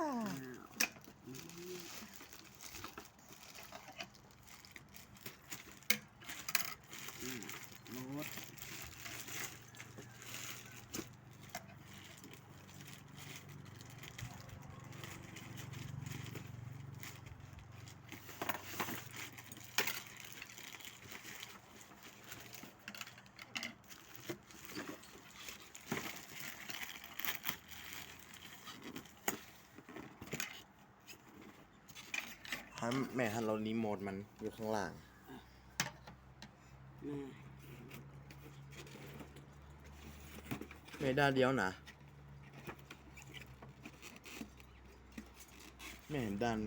อ้ ให้แม่ฮันเรารีโมทมันอยู่ข้างล่างแม่ด้านเดียวนะแม่เห็นด้าน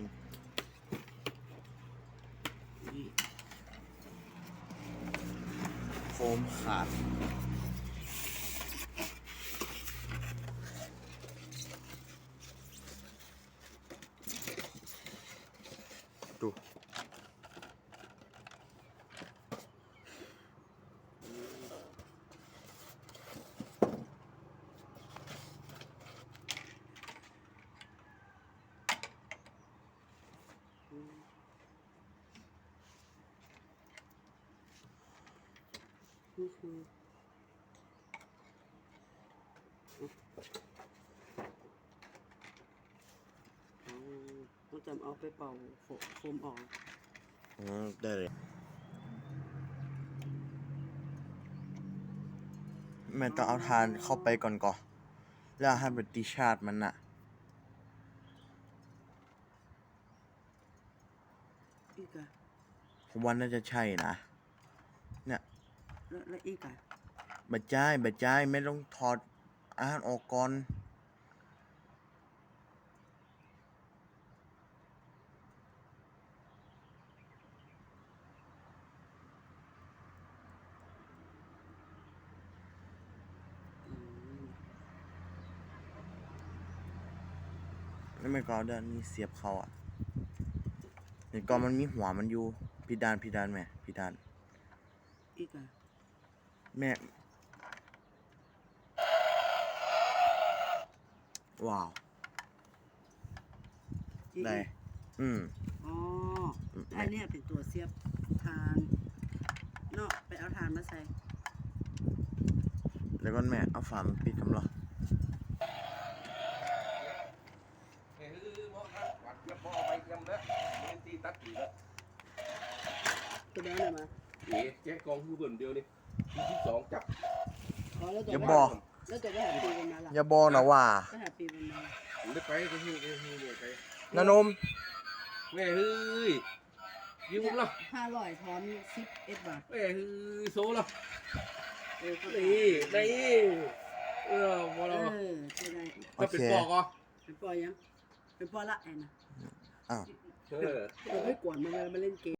โฟมขาด ดูนี่คือเอาต้อง จำเอาไปเป่าโฟโฟมออกอืมได้เลย แม่ต้องเอาทานเข้าไปก่อนก่อนแล้วให้เป็นติชาติมันน่ะ อีกอะผมว่าน่าจะใช่นะ เนี่ยแล้วแล้วอีกอะบะจ่ายบะจ่ายไม่ต้องถอดอาหารออกก่อน อืม แล้วไม่ก็เอาด้านนี้เสียบเขาอะเห็นก่อนมันมีหัวมันอยู่พี่ดานพี่ดานแม่พี่ดาน อีกอะแม่ ว้าว อีกได้ อืม อ๋ออืมอันเนี้ยเป็นตัวเสียบทานเนาะไปเอาทานมาใส่ แล้วก็แม่เอาฝามันปิดคำเหรอ เฮ้ยหมอครับหวัดแล้วพอเอาไปกำแล้วเล่นตีตัดตีแล้ว ตัวเดียวเลยมาเอ๋แจ้งกองผู้เบิ่นเดียวนี่ที่ที่สองจับขอแล้วตัวอย่าไปบอก แล้วตัวไปหาปีมันมาล่ะอย่าบอกนะว่าไปหาปีมันมาผมได้ไปก็หิ้วก็หิ้วเลยไปนานมแม่เฮ้ยยิ้มละห้าร้อยทอนสิบเอ็ดบาทแม่เฮ้ยโซละเออเข้าใจนี่นี่เออพอเอเราอใช่ได้จะเป็นปอกอะเป็นปอยังเป็นปอละไอ้นะอ้าว เออ เราไม่กวนมันเลยมาเล่นเกม